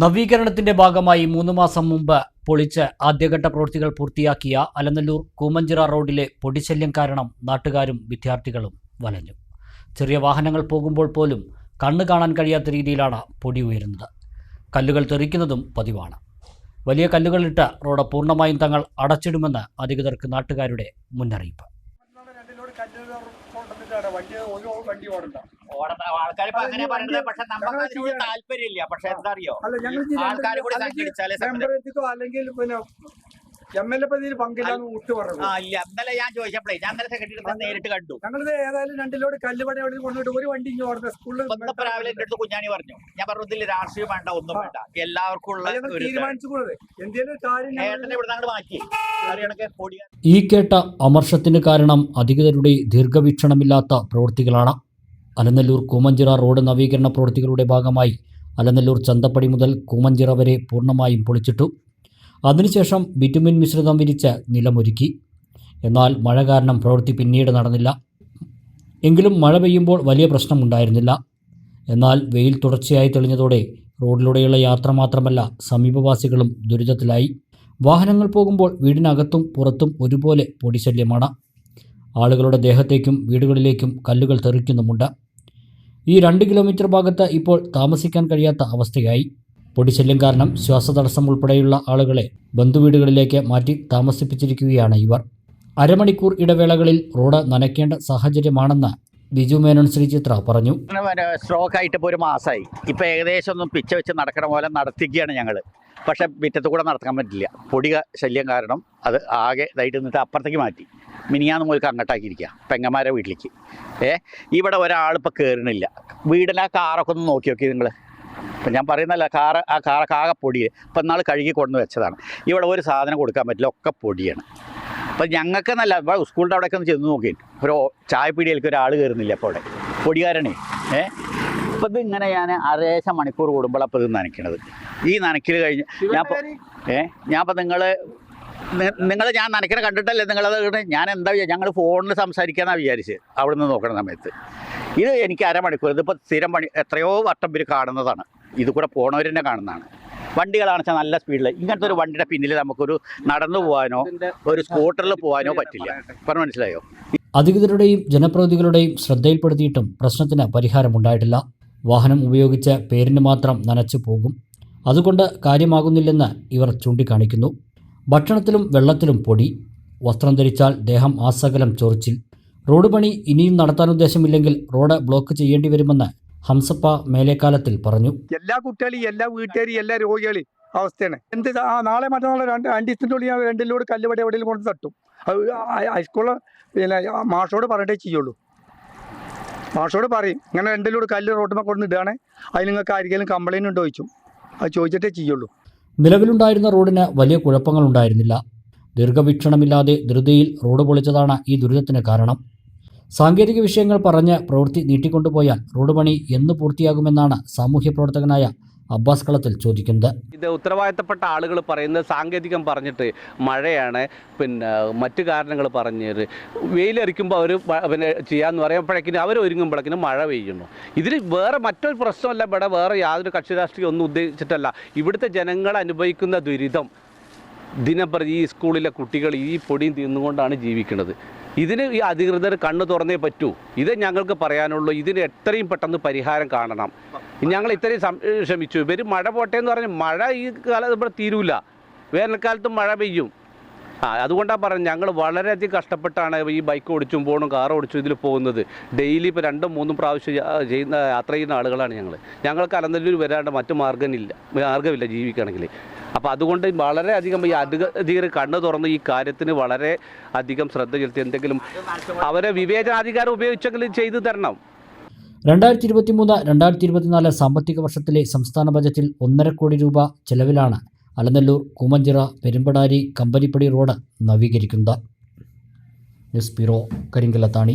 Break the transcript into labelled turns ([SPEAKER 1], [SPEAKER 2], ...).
[SPEAKER 1] നവീകരണത്തിന്റെ ഭാഗമായി മൂന്ന് മാസം മുമ്പ് പൊളിച്ച് ആദ്യഘട്ട പ്രവൃത്തികൾ പൂർത്തിയാക്കിയ അലനല്ലൂർ കൂമഞ്ചിറ റോഡിലെ പൊടിശല്യം കാരണം നാട്ടുകാരും വിദ്യാർത്ഥികളും വലഞ്ഞു. ചെറിയ വാഹനങ്ങൾ പോകുമ്പോൾ പോലും കണ്ണു കാണാൻ കഴിയാത്ത രീതിയിലാണ് പൊടി ഉയരുന്നത്. കല്ലുകൾ തെറിക്കുന്നതും പതിവാണ്. വലിയ കല്ലുകളിട്ട് റോഡ് പൂർണമായും തങ്ങൾ അടച്ചിടുമെന്ന് അധികൃതർക്ക് നാട്ടുകാരുടെ മുന്നറിയിപ്പ്.
[SPEAKER 2] ആൾക്കാർ അങ്ങനെ പറയുന്നത് പക്ഷെ നമുക്ക് അതിനോട് താല്പര്യമില്ല. പക്ഷെ എന്താ അറിയോ ആൾക്കാർ കൂടി സംഘടിച്ചാലേ
[SPEAKER 3] അല്ലെങ്കിൽ പിന്നെ എം എൽ എ പതിയിൽ പങ്കില്ലാന്ന് പറഞ്ഞു.
[SPEAKER 2] ആ ഇല്ല. ഇന്നലെ ഞാൻ ചോദിച്ചപ്പോഴേ ഞാൻ ഇന്നലെ സെക്രട്ടറി നേരിട്ട് കണ്ടു.
[SPEAKER 3] ഞങ്ങളിത് ഏതായാലും രണ്ടിലോട് കല്ല് പണി അവിടെ കൊണ്ടുപോയിട്ട് ഒരു വണ്ടി ഇങ്ങനെ സ്കൂളിൽ
[SPEAKER 2] രാവിലെ എന്റെ അടുത്ത് കുഞ്ഞാണി പറഞ്ഞു. ഞാൻ പറഞ്ഞു ഇതിൽ രാഷ്ട്രീയം വേണ്ട ഒന്നും വേണ്ട. എല്ലാവർക്കും ഉള്ള
[SPEAKER 3] എന്തെങ്കിലും കാര്യം
[SPEAKER 2] ഇവിടെ അങ്ങോട്ട് മാറ്റി.
[SPEAKER 1] ഈ കേട്ട അമർഷത്തിന് കാരണം അധികൃതരുടെ ദീർഘവീക്ഷണമില്ലാത്ത പ്രവൃത്തികളാണ് അലനല്ലൂർ കൂമഞ്ചിറ റോഡ് നവീകരണ പ്രവൃത്തികളുടെ ഭാഗമായി അലനല്ലൂർ ചന്തപ്പടി മുതൽ കൂമഞ്ചിറ വരെ പൂർണമായും പൊളിച്ചിട്ടു. അതിനുശേഷം ബിറ്റുമിൻ മിശ്രിതം വിരിച്ച് നിലമൊരുക്കി. എന്നാൽ മഴ കാരണം പ്രവൃത്തി പിന്നീട് നടന്നില്ല. എങ്കിലും മഴ പെയ്യുമ്പോൾ വലിയ പ്രശ്നമുണ്ടായിരുന്നില്ല എന്നാൽ വെയിൽ തുടർച്ചയായി തെളിഞ്ഞതോടെ റോഡിലൂടെയുള്ള യാത്ര മാത്രമല്ല സമീപവാസികളും ദുരിതത്തിലായി. വാഹനങ്ങൾ പോകുമ്പോൾ വീടിനകത്തും പുറത്തും ഒരുപോലെ പൊടിശല്യമാണ്. ആളുകളുടെ ദേഹത്തേക്കും വീടുകളിലേക്കും കല്ലുകൾ തെറിക്കുന്നുമുണ്ട്. ഈ രണ്ട് കിലോമീറ്റർ ഭാഗത്ത് ഇപ്പോൾ താമസിക്കാൻ കഴിയാത്ത അവസ്ഥയായി. പൊടിശല്യം കാരണം ശ്വാസതടസ്സം ഉൾപ്പെടെയുള്ള ആളുകളെ ബന്ധുവീടുകളിലേക്ക് മാറ്റി താമസിപ്പിച്ചിരിക്കുകയാണ് ഇവർ. അരമണിക്കൂർ ഇടവേളകളിൽ റോഡ് നനയ്ക്കേണ്ട സാഹചര്യമാണെന്ന് ബിജു മേനോൻ ശ്രീ ചിത്ര പറഞ്ഞു.
[SPEAKER 2] സ്ട്രോക്ക് ആയിട്ട് ഇപ്പോൾ ഒരു മാസമായി ഇപ്പൊ ഏകദേശം ഒന്നും പിച്ച വെച്ച് നടക്കണ പോലെ നടത്തിക്കുകയാണ് ഞങ്ങൾ പക്ഷെ മുറ്റത്ത് കൂടെ നടക്കാൻ പറ്റില്ല. പൊടി ശല്യം കാരണം അത് ആകെ ഇതായിട്ട് നിന്നിട്ട് അപ്പുറത്തേക്ക് മാറ്റി. മിനിയാന്ന് മുതൽക്ക് അങ്ങോട്ടാക്കിയിരിക്കുക പെങ്ങന്മാരെ വീട്ടിലേക്ക്. ഏ ഇവിടെ ഒരാളിപ്പോൾ കയറണില്ല വീടിനാ ആ കാറൊക്കെ ഒന്ന് നോക്കി നോക്കി നിങ്ങൾ ഇപ്പം ഞാൻ പറയുന്നല്ല കാറ് ആ കാറൊക്കെ ആകെ പൊടി ഇപ്പം നാൾ കഴുകി കൊണ്ടു വെച്ചതാണ്. ഇവിടെ ഒരു സാധനം കൊടുക്കാൻ പറ്റില്ല ഒക്കെ പൊടിയാണ്. അപ്പം ഞങ്ങൾക്ക് നല്ല ഇവിടെ സ്കൂളിന്റെ അവിടെയൊക്കെ ഒന്ന് ചെന്ന് നോക്കി ഒരു ചായപ്പീടിയിലേക്ക് ഒരാൾ കയറുന്നില്ല അപ്പോൾ അവിടെ. പൊടികാരനെ ഏ? അപ്പം ഇത് ഇങ്ങനെ ഞാൻ അരേശ മണിക്കൂർ കൂടുമ്പോൾ അപ്പോൾ ഇത് നനയ്ക്കണത്. ഈ നനയ്ക്കൽ കഴിഞ്ഞ് ഞാൻ ഇപ്പൊ- ഏ? ഞാൻ ഇപ്പം നിങ്ങൾ നിങ്ങൾ ഞാൻ നനയ്ക്കണ കണ്ടിട്ടല്ലേ നിങ്ങളത് ഞാൻ എന്താ വിചാരിച്ചത് ഞങ്ങൾ ഫോണിൽ സംസാരിക്കാന്നാണ് വിചാരിച്ചത് അവിടെ നിന്ന് നോക്കണ സമയത്ത്. ഇത് എനിക്ക് അരമണിക്കൂർ ഇതിപ്പോൾ സ്ഥിരം പണി എത്രയോ വട്ടം പേര് കാണുന്നതാണ്. ഇത് കൂടെ പോണവർ തന്നെ കാണുന്നതാണ്. വണ്ടികളാണെന്ന് വെച്ചാൽ നല്ല സ്പീഡിൽ ഇങ്ങനത്തെ ഒരു വണ്ടിയുടെ പിന്നിൽ നമുക്കൊരു നടന്നു പോകാനോ ഒരു സ്കൂട്ടറിൽ പോകാനോ പറ്റില്ല. പറഞ്ഞു മനസ്സിലായോ?
[SPEAKER 1] അധികൃതരുടെയും ജനപ്രതിനിധികളുടെയും ശ്രദ്ധയിൽപ്പെടുത്തിയിട്ടും പ്രശ്നത്തിന് പരിഹാരമുണ്ടായിട്ടില്ല. വാഹനം ഉപയോഗിച്ച് പേരിന് മാത്രം നനച്ചു പോകും. അതുകൊണ്ട് കാര്യമാകുന്നില്ലെന്ന് ഇവർ ചൂണ്ടിക്കാണിക്കുന്നു. ഭക്ഷണത്തിലും വെള്ളത്തിലും പൊടി. വസ്ത്രം ധരിച്ചാൽ ദേഹം ആസകലം ചൊറിച്ചിൽ. റോഡ് പണി ഇനിയും നടത്താൻ ഉദ്ദേശമില്ലെങ്കിൽ റോഡ് ബ്ലോക്ക് ചെയ്യേണ്ടി വരുമെന്ന് ഹംസപ്പ മേലേക്കാലത്തിൽ പറഞ്ഞു.
[SPEAKER 3] എല്ലാ കുട്ടികളും എല്ലാ വീട്ടുകാരും എല്ലാ രോഗികളും അവസ്ഥയാണ്. എന്ത് നാളെ മറ്റന്നാളെ രണ്ട് രണ്ട് ദിവസത്തിന്റെ ഞാൻ രണ്ടിലൂടെ കല്ലുപടി എവിടെയും കൊണ്ട് തട്ടും. ഹൈസ്കൂളിൽ പിന്നെ മാഷോട് പറഞ്ഞിട്ടേ ചെയ്യുള്ളൂ. മാഷോട് പറയും ഇങ്ങനെ രണ്ടിലൂടെ കല്ല് റോട്ടുമ്പോൾ കൊണ്ട് ഇടുകയാണെ അതിൽ നിങ്ങൾക്ക് ആരെങ്കിലും കംപ്ലയിന്റ് ഉണ്ടോ? ചോദിച്ചു. അത് ചോദിച്ചിട്ടേ ചെയ്യുള്ളൂ.
[SPEAKER 1] നിലവിലുണ്ടായിരുന്ന റോഡിന് വലിയ കുഴപ്പങ്ങൾ ഉണ്ടായിരുന്നില്ല ദീർഘവീക്ഷണമില്ലാതെ ധൃതിയിൽ റോഡ് പൊളിച്ചതാണ് ഈ ദുരിതത്തിന് കാരണം. സാങ്കേതിക വിഷയങ്ങൾ പറഞ്ഞ് പ്രവൃത്തി നീട്ടിക്കൊണ്ടുപോയാൽ റോഡ് പണി എന്ന് പൂർത്തിയാകുമെന്നാണ് സാമൂഹ്യ പ്രവർത്തകനായ അബ്ബാസ് കളത്തിൽ ചോദിക്കുന്നത്
[SPEAKER 4] ഇത് ഉത്തരവാദിത്തപ്പെട്ട ആളുകൾ പറയുന്നത് സാങ്കേതികം പറഞ്ഞിട്ട് മഴയാണ്. പിന്നെ മറ്റു കാരണങ്ങൾ പറഞ്ഞത് വെയിലരിക്കുമ്പോൾ അവർ പിന്നെ ചെയ്യാന്ന് പറയുമ്പോഴേക്കിനും അവർ ഒരുങ്ങുമ്പോഴേക്കിനും മഴ പെയ്യുന്നു. ഇതിൽ വേറെ മറ്റൊരു പ്രശ്നമല്ല ഇവിടെ വേറെ യാതൊരു കക്ഷി രാഷ്ട്രീയം ഒന്നും ഉദ്ദേശിച്ചിട്ടല്ല. ഇവിടുത്തെ ജനങ്ങൾ അനുഭവിക്കുന്ന ദുരിതം ദിനപ്രതി ഈ സ്കൂളിലെ കുട്ടികൾ ഈ പൊടിയും തിന്നുകൊണ്ടാണ് ജീവിക്കുന്നത്. ഇതിന് ഈ അധികൃതർ കണ്ണു തുറന്നേ പറ്റൂ. ഇത് ഞങ്ങൾക്ക് പറയാനുള്ളൂ. ഇതിന് എത്രയും പെട്ടെന്ന് പരിഹാരം കാണണം. ഞങ്ങൾ ഇത്രയും ക്ഷമിച്ചു ഇവർ മഴ പോട്ടെ എന്ന് പറഞ്ഞ് മഴ ഈ കാലത്ത് ഇവിടെ തീരൂല. വേനൽക്കാലത്തും മഴ പെയ്യും. ആ അതുകൊണ്ടാണ് പറഞ്ഞത്. ഞങ്ങൾ വളരെയധികം കഷ്ടപ്പെട്ടാണ് ഈ ബൈക്ക് ഓടിച്ചും പോകണം കാർ ഓടിച്ചും ഇതിൽ പോകുന്നത്. ഡെയിലി ഇപ്പോൾ രണ്ടും മൂന്നും പ്രാവശ്യം ചെയ്യുന്ന യാത്ര ചെയ്യുന്ന ആളുകളാണ് ഞങ്ങൾ ഞങ്ങൾക്ക് അലന്തല്ലൂർ വരാണ്ട് മറ്റു മാർഗമില്ല മാർഗമില്ല ജീവിക്കണമെങ്കിൽ അപ്പോൾ അതുകൊണ്ട് വളരെ അധികം ഈ അധികൃതർ കണ്ണു തുറന്ന് ഈ കാര്യത്തിന് വളരെ അധികം ശ്രദ്ധ ചെലുത്തി എന്തെങ്കിലും അവരെ വിവേചനാധികാരം ഉപയോഗിച്ചെങ്കിലും ചെയ്തു തരണം.
[SPEAKER 1] രണ്ടായിരത്തി ഇരുപത്തിമൂന്ന് രണ്ടായിരത്തി ഇരുപത്തിനാല് സാമ്പത്തിക വർഷത്തിലെ സംസ്ഥാന ബജറ്റിൽ ഒന്നര കോടി രൂപ ചെലവിലാണ് Alanallur Koomanchira Perumbadari Kampanippadi road നവീകരിക്കുന്നത്. News bureau Karinkallathani